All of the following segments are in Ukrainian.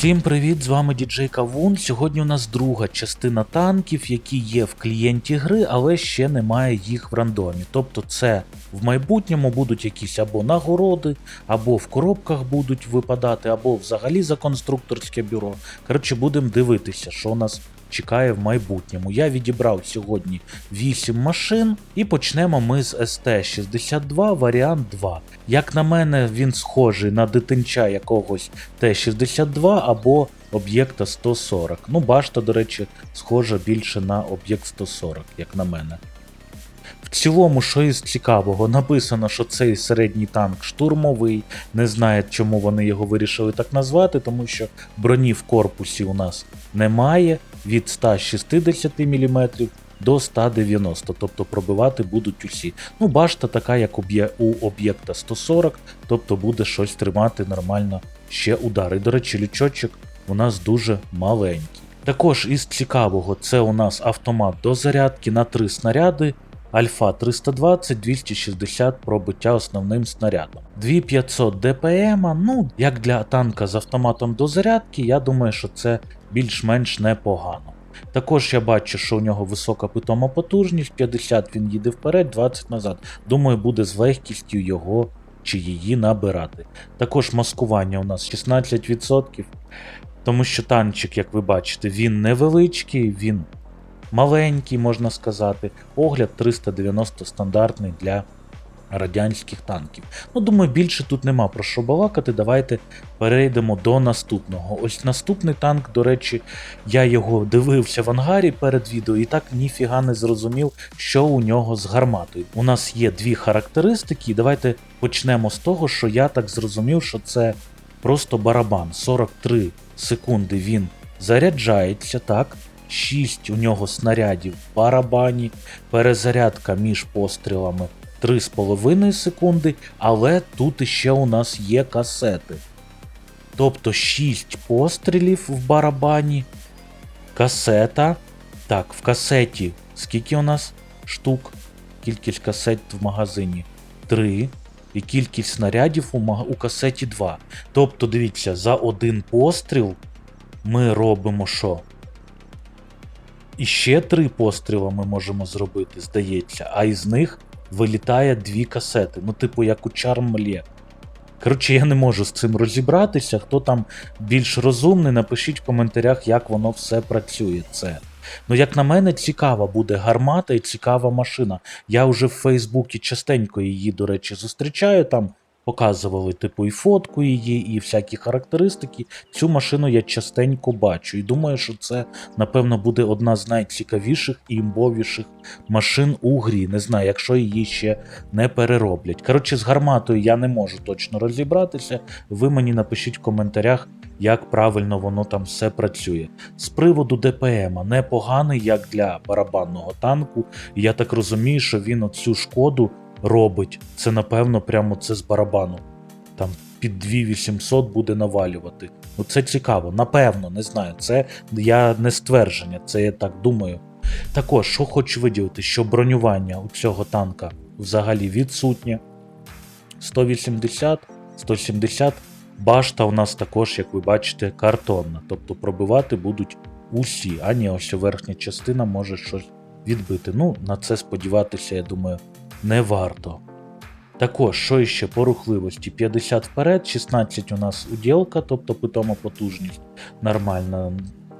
Всім привіт! З вами діджей Кавун. Сьогодні у нас друга частина танків, які є в клієнті гри, але ще немає їх в рандомі. Тобто, це в майбутньому будуть якісь або нагороди, або в коробках будуть випадати, або взагалі за конструкторське бюро. Коротше, будемо дивитися, що нас чекає в майбутньому. Я відібрав сьогодні 8 машин, і почнемо ми з СТ-62 варіант 2. Як на мене, він схожий на дитинча якогось Т-62 або об'єкта 140. Ну, башта, до речі, схожа більше на об'єкт 140, як на мене. В цілому, що із цікавого, написано, що цей середній танк штурмовий. Не знаю, чому вони його вирішили так назвати, тому що броні в корпусі у нас немає від 160 мм до 190, тобто пробивати будуть усі. Ну, башта така, як у об'єкта 140, тобто буде щось тримати нормально ще удари. До речі, лючочок у нас дуже маленький. Також із цікавого, це у нас автомат до зарядки на 3 снаряди. Альфа 320 260 пробиття основним снарядом. 2500 ДПМ, ну як для танка з автоматом до зарядки, я думаю, що це більш-менш непогано. Також я бачу, що у нього висока питома потужність, 50 він їде вперед, 20 назад. Думаю, буде з легкістю його чи її набирати. Також маскування у нас 16%, тому що танчик, як ви бачите, він невеличкий, він маленький, можна сказати. Огляд 390 стандартний для радянських танків. Ну, думаю, більше тут нема про що балакати. Давайте перейдемо до наступного. Ось наступний танк, до речі, я його дивився в ангарі перед відео і так ніфіга не зрозумів, що у нього з гарматою. У нас є дві характеристики, давайте почнемо з того, що я так зрозумів, що це просто барабан. 43 секунди він заряджається, так. 6 у нього снарядів в барабані, перезарядка між пострілами 3,5 секунди, але тут іще у нас є касети. Тобто 6 пострілів в барабані, касета. Так, в касеті скільки у нас штук? Кількість касет в магазині 3. І кількість снарядів у, у касеті 2. Тобто, дивіться, за один постріл ми робимо що? І ще три постріла ми можемо зробити, здається, а із них вилітає дві касети. Ну, типу, як у Чармлє. Коротше, я не можу з цим розібратися. Хто там більш розумний, напишіть в коментарях, як воно все працює. Це. Ну, як на мене, цікава буде гармата і цікава машина. Я вже в Фейсбуці частенько її, до речі, зустрічаю там. Показували, типу, і фотку її, і всякі характеристики. Цю машину я частенько бачу. І думаю, що це, напевно, буде одна з найцікавіших і імбовіших машин у грі. Не знаю, якщо її ще не перероблять. Коротше, з гарматою я не можу точно розібратися. Ви мені напишіть в коментарях, як правильно воно там все працює. З приводу ДПМа непоганий, як для барабанного танку. Я так розумію, що він оцю шкоду робить. Це напевно прямо це з барабану. Там під 2800 буде навалювати. Ну це цікаво, напевно, не знаю. Це я не ствердження, це я так думаю. Також, що хочу виділити, що бронювання у цього танка взагалі відсутнє. 180, 170. Башта у нас також, як ви бачите, картонна. Тобто пробивати будуть усі, а ні, ось верхня частина може щось відбити. Ну, на це сподіватися, я думаю, не варто. Також, що іще по рухливості? 50 вперед, 16 у нас уділка, тобто питома потужність нормальна.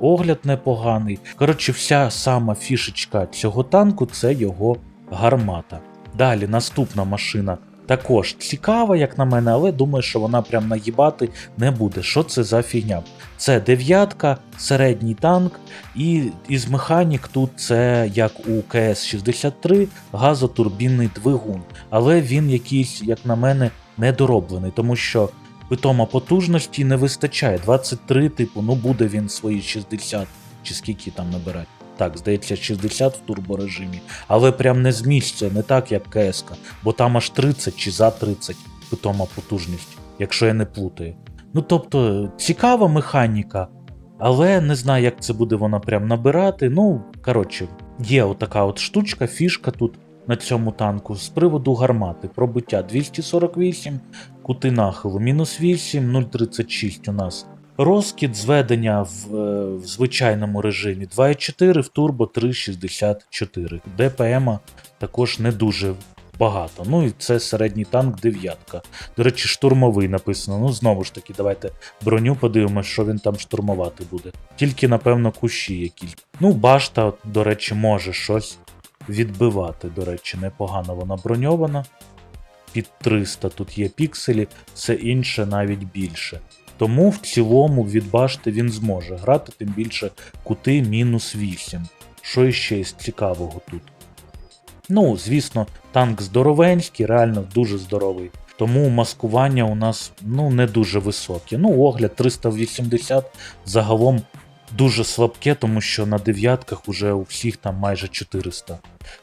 Огляд непоганий. Коротше, вся сама фішечка цього танку це його гармата. Далі наступна машина також цікава, як на мене, але думаю, що вона прям наїбати не буде. Що це за фігня? Це дев'ятка, середній танк, і із механік тут це як у КС-63 газотурбінний двигун. Але він якийсь, як на мене, недороблений, тому що питома потужності не вистачає. 23, типу, ну буде він свої 60 чи скільки там набирати. Так, здається, 60 в турборежимі, але прям не з місця, не так як КС, бо там аж 30 чи за 30 питома потужність, якщо я не плутаю. Ну тобто, цікава механіка, але не знаю, як це буде вона прям набирати. Ну, коротше, є отака от штучка, фішка тут на цьому танку з приводу гармати. Пробиття 248, кути нахилу мінус 8, 0,36 у нас Розкид зведення в, е, в звичайному режимі 2,4, в турбо 3,64. ДПМ також не дуже багато. Ну і це середній танк дев'ятка. До речі, штурмовий написано. Ну, знову ж таки, давайте броню подивимося, що він там штурмувати буде. Тільки, напевно, кущі якісь. Ну, башта, до речі, може щось відбивати. До речі, непогано вона броньована. Під 300 тут є пікселі, все інше навіть більше. Тому в цілому від башти він зможе грати, тим більше кути мінус 8. Що іще із цікавого тут? Ну, звісно, танк здоровенський, реально дуже здоровий. Тому маскування у нас ну, не дуже високе. Ну, огляд 380 загалом дуже слабке, тому що на дев'ятках уже у всіх там майже 400.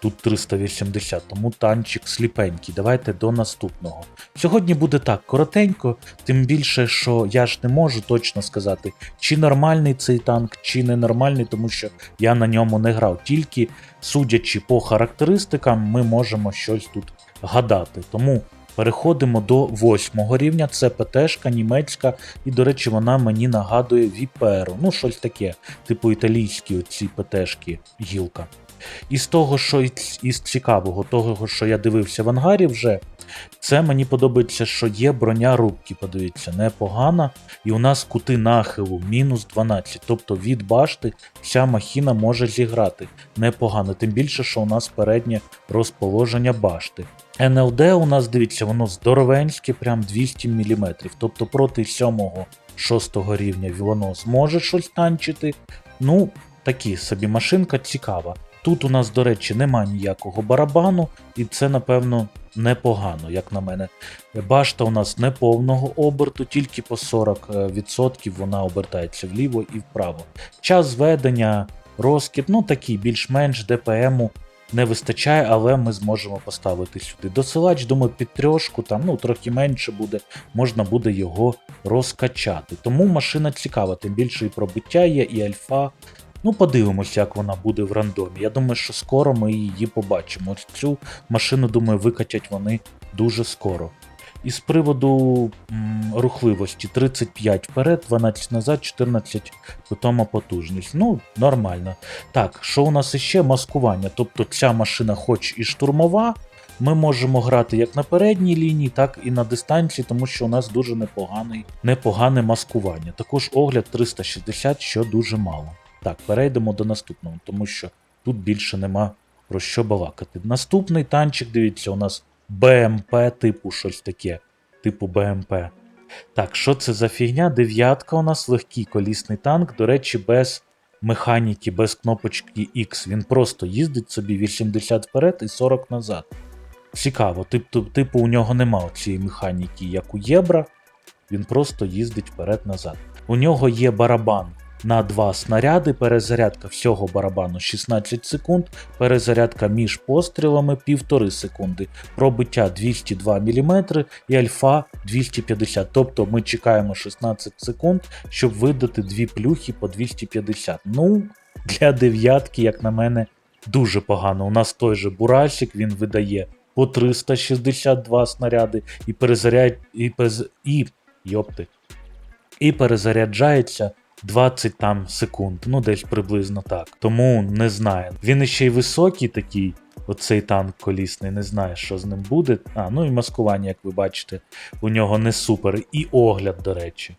Тут 380, тому танчик сліпенький. Давайте до наступного. Сьогодні буде так коротенько, тим більше, що я ж не можу точно сказати, чи нормальний цей танк, чи ненормальний, тому що я на ньому не грав. Тільки судячи по характеристикам, ми можемо щось тут гадати. Тому переходимо до восьмого рівня. Це ПТшка німецька, і, до речі, вона мені нагадує Віперу. Ну, щось таке, типу італійські оці ПТшки гілка. Із того, що із цікавого, того, що я дивився в ангарі вже, це мені подобається, що є броня рубки, подивіться, непогана. І у нас кути нахилу мінус 12. Тобто від башти вся махіна може зіграти непогано. Тим більше, що у нас переднє розположення башти. НЛД у нас, дивіться, воно здоровенське, прям 200 мм. Тобто проти 7-6 рівня воно зможе щось танчити. Ну, такі собі машинка цікава. Тут у нас, до речі, нема ніякого барабану, і це, напевно, непогано, як на мене. Башта у нас не повного оберту, тільки по 40% вона обертається вліво і вправо. Час зведення, розкид, ну такий більш-менш ДПМу не вистачає, але ми зможемо поставити сюди. Досилач, думаю, під трьошку, там ну трохи менше буде, можна буде його розкачати. Тому машина цікава, тим більше і пробиття є, і альфа. Ну, подивимося, як вона буде в рандомі. Я думаю, що скоро ми її побачимо. Ось цю машину, думаю, викатять вони дуже скоро. І з приводу м, рухливості 35 вперед, 12 назад, 14 питома потужність. Ну, нормально. Так, що у нас іще? Маскування. Тобто ця машина, хоч і штурмова, ми можемо грати як на передній лінії, так і на дистанції, тому що у нас дуже непоганий, непогане маскування. Також огляд 360, що дуже мало. Так, перейдемо до наступного, тому що тут більше нема про що балакати. Наступний танчик, дивіться, у нас БМП, типу щось таке, типу БМП. Так, що це за фігня? Дев'ятка у нас легкий колісний танк, до речі, без механіки, без кнопочки X. Він просто їздить собі 80 вперед і 40 назад. Цікаво, типу, типу у нього нема цієї механіки, як у Єбра. Він просто їздить вперед-назад. У нього є барабан на два снаряди, перезарядка всього барабану 16 секунд, перезарядка між пострілами 1,5 секунди, пробиття 202 мм і альфа 250. Тобто ми чекаємо 16 секунд, щоб видати дві плюхи по 250. Ну, для дев'ятки, як на мене, дуже погано. У нас той же Бурасик, він видає по 362 снаряди і перезаряд... і, пез... і... Йопти. І перезаряджається 20 там секунд, ну десь приблизно так. Тому не знаю. Він іще й високий такий, оцей танк колісний, не знаю, що з ним буде. А, ну і маскування, як ви бачите, у нього не супер. І огляд, до речі.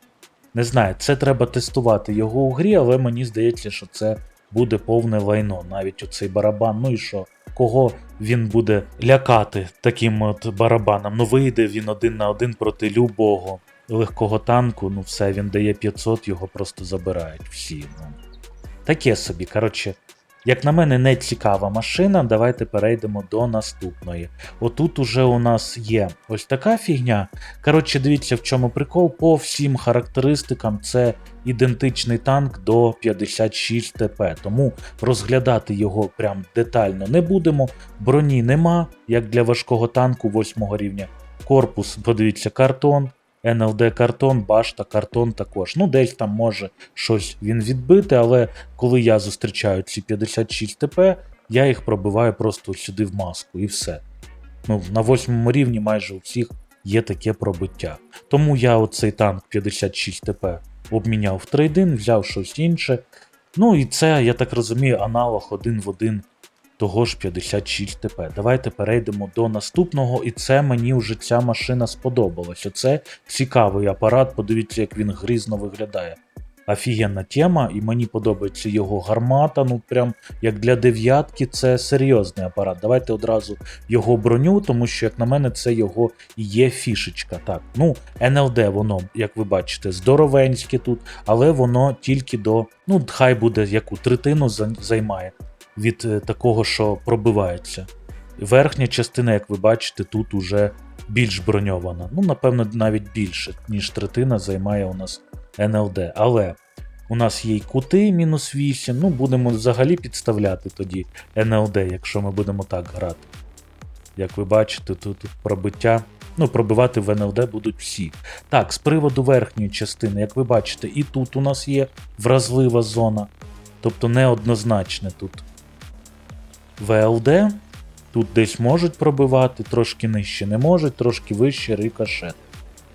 Не знаю, це треба тестувати його у грі, але мені здається, що це буде повне лайно. Навіть оцей барабан. Ну і що? Кого він буде лякати таким от барабаном? Ну вийде він один на один проти любого легкого танку, ну все, він дає 500, його просто забирають всі. Ну. Таке собі, коротше, як на мене, не цікава машина. Давайте перейдемо до наступної. Отут уже у нас є ось така фігня. Коротше, дивіться, в чому прикол. По всім характеристикам це ідентичний танк до 56 ТП. Тому розглядати його прям детально не будемо. Броні нема, як для важкого танку 8 рівня. Корпус, подивіться, картон. НЛД картон, башта, картон також. Ну, десь там може щось він відбити, але коли я зустрічаю ці 56 ТП, я їх пробиваю просто сюди в маску і все. Ну, На восьмому рівні майже у всіх є таке пробиття. Тому я оцей танк 56 ТП обміняв в трейдин, взяв щось інше. Ну і це, я так розумію, аналог один в один того ж 56 ТП. Давайте перейдемо до наступного, і це мені вже ця машина сподобалась. Оце цікавий апарат, подивіться, як він грізно виглядає. Офігенна тема, і мені подобається його гармата. Ну, прям як для дев'ятки, це серйозний апарат. Давайте одразу його броню, тому що, як на мене, це його і є фішечка. Так, ну, НЛД, воно, як ви бачите, здоровенське тут, але воно тільки до, ну, хай буде яку третину за- займає від е, такого, що пробивається. Верхня частина, як ви бачите, тут уже більш броньована. Ну, напевно, навіть більше, ніж третина займає у нас НЛД. Але у нас є й кути мінус 8. Ну, будемо взагалі підставляти тоді НЛД, якщо ми будемо так грати. Як ви бачите, тут пробиття. Ну, пробивати в НЛД будуть всі. Так, з приводу верхньої частини, як ви бачите, і тут у нас є вразлива зона. Тобто неоднозначне тут ВЛД. Тут десь можуть пробивати, трошки нижче не можуть, трошки вище рикошет.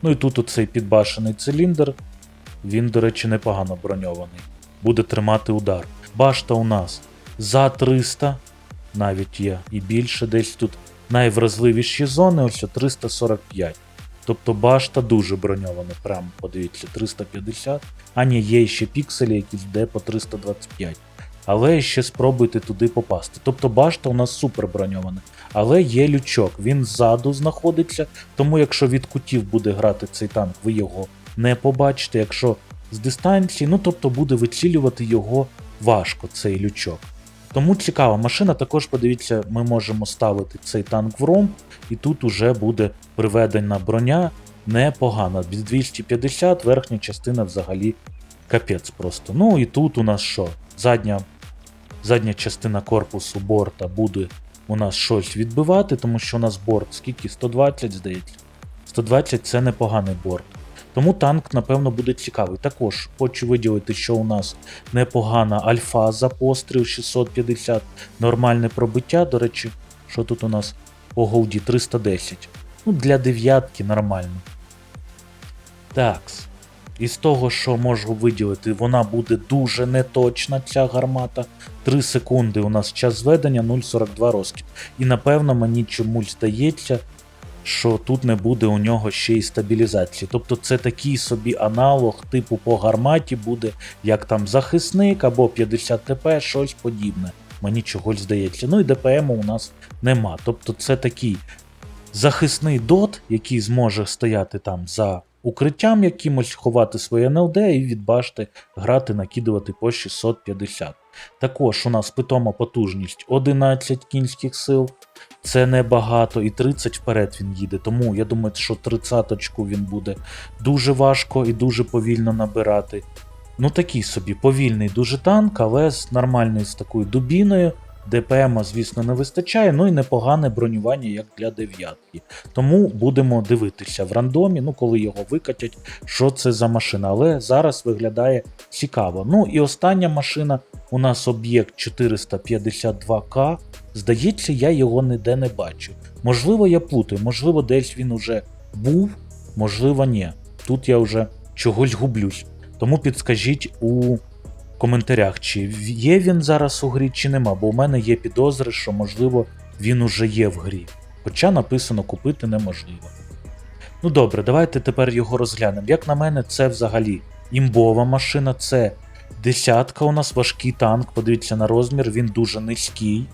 Ну і тут оцей підбашений циліндр. Він, до речі, непогано броньований. Буде тримати удар. Башта у нас за 300, навіть є і більше, десь тут найвразливіші зони, ось 345. Тобто башта дуже броньована, прям подивіться, 350. А ні, є ще пікселі, якісь де по 325. Але ще спробуйте туди попасти. Тобто башта у нас супер броньована. Але є лючок, він ззаду знаходиться, тому якщо від кутів буде грати цей танк, ви його не побачите. Якщо з дистанції, ну тобто буде вицілювати його важко, цей лючок. Тому цікава машина. Також подивіться, ми можемо ставити цей танк в ромб, і тут уже буде приведена броня непогана. Від 250 верхня частина взагалі капець просто. Ну і тут у нас що? Задня, задня частина корпусу борта буде у нас щось відбивати, тому що у нас борт скільки? 120, здається. 120 це непоганий борт. Тому танк, напевно, буде цікавий. Також хочу виділити, що у нас непогана альфа за постріл 650, нормальне пробиття. До речі, що тут у нас по голді 310. Ну, для дев'ятки нормально. Такс. Із того, що можу виділити, вона буде дуже неточна, ця гармата. 3 секунди у нас час зведення, 0,42 розкид. І напевно мені чомусь здається, що тут не буде у нього ще й стабілізації. Тобто це такий собі аналог, типу по гарматі буде, як там захисник або 50 ТП, щось подібне. Мені чогось здається. Ну і ДПМ у нас нема. Тобто це такий захисний дот, який зможе стояти там за укриттям якимось, ховати своє НЛД і від башти грати, накидувати по 650. Також у нас питома потужність 11 кінських сил. Це небагато, і 30 вперед він їде. Тому я думаю, що 30-очку він буде дуже важко і дуже повільно набирати. Ну такий собі повільний дуже танк, але з нормальною з такою дубіною. ДПМ, звісно, не вистачає, ну і непогане бронювання, як для дев'ятки. Тому будемо дивитися в рандомі, ну коли його викатять, що це за машина. Але зараз виглядає цікаво. Ну і остання машина у нас об'єкт 452К. Здається, я його ніде не бачу. Можливо, я плутаю, можливо, десь він уже був, можливо, ні. Тут я вже чогось гублюсь. Тому підскажіть у коментарях, чи є він зараз у грі, чи нема, бо у мене є підозри, що можливо він уже є в грі. Хоча написано купити неможливо. Ну добре, давайте тепер його розглянемо. Як на мене, це взагалі імбова машина, це десятка у нас важкий танк. Подивіться на розмір, він дуже низький.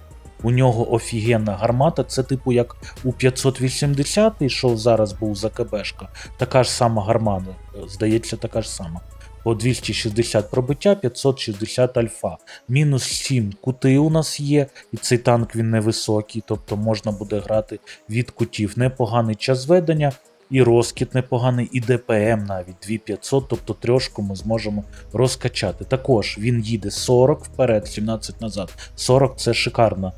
У нього офігенна гармата, це типу як у 580 що зараз був за КБшка. Така ж сама гармата, здається, така ж сама. По 260 пробиття, 560 альфа. Мінус 7 кути у нас є, і цей танк він невисокий, тобто можна буде грати від кутів. Непоганий час ведення, і розкіт непоганий, і ДПМ навіть 2500, тобто трьошку ми зможемо розкачати. Також він їде 40 вперед, 17 назад. 40 це шикарна.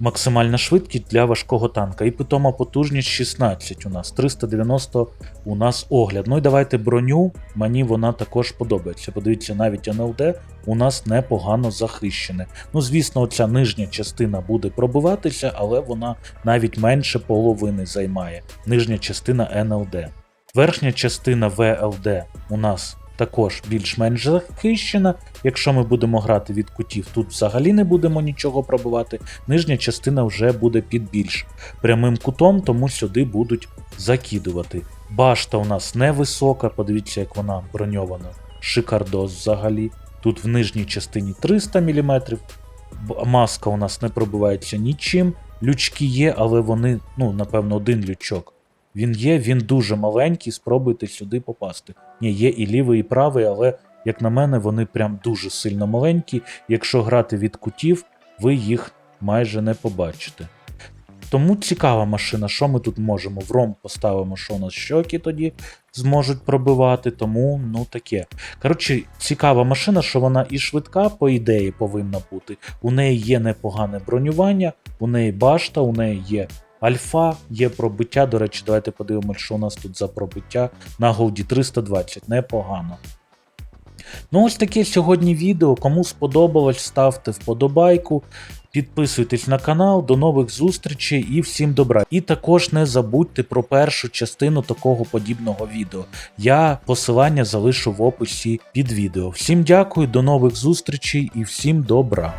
Максимальна швидкість для важкого танка. І питома потужність 16 у нас, 390 у нас огляд. Ну і давайте броню, мені вона також подобається. Подивіться, навіть НЛД у нас непогано захищене. Ну, звісно, оця нижня частина буде пробиватися, але вона навіть менше половини займає. Нижня частина НЛД. Верхня частина ВЛД у нас також більш-менш захищена. Якщо ми будемо грати від кутів, тут взагалі не будемо нічого пробивати. Нижня частина вже буде під більш прямим кутом, тому сюди будуть закидувати. Башта у нас невисока, подивіться, як вона броньована. Шикардос взагалі. Тут в нижній частині 300 мм. Маска у нас не пробивається нічим. Лючки є, але вони, ну, напевно, один лючок. Він є, він дуже маленький, спробуйте сюди попасти. Ні, є і лівий, і правий, але, як на мене, вони прям дуже сильно маленькі. Якщо грати від кутів, ви їх майже не побачите. Тому цікава машина, що ми тут можемо. В ром поставимо, що у нас щоки тоді зможуть пробивати, тому ну таке. Коротше, цікава машина, що вона і швидка, по ідеї, повинна бути. У неї є непогане бронювання, у неї башта, у неї є альфа, є пробиття. До речі, давайте подивимося, що у нас тут за пробиття на голді 320, непогано. Ну, ось таке сьогодні відео. Кому сподобалось, ставте вподобайку. Підписуйтесь на канал, до нових зустрічей і всім добра. І також не забудьте про першу частину такого подібного відео. Я посилання залишу в описі під відео. Всім дякую, до нових зустрічей і всім добра.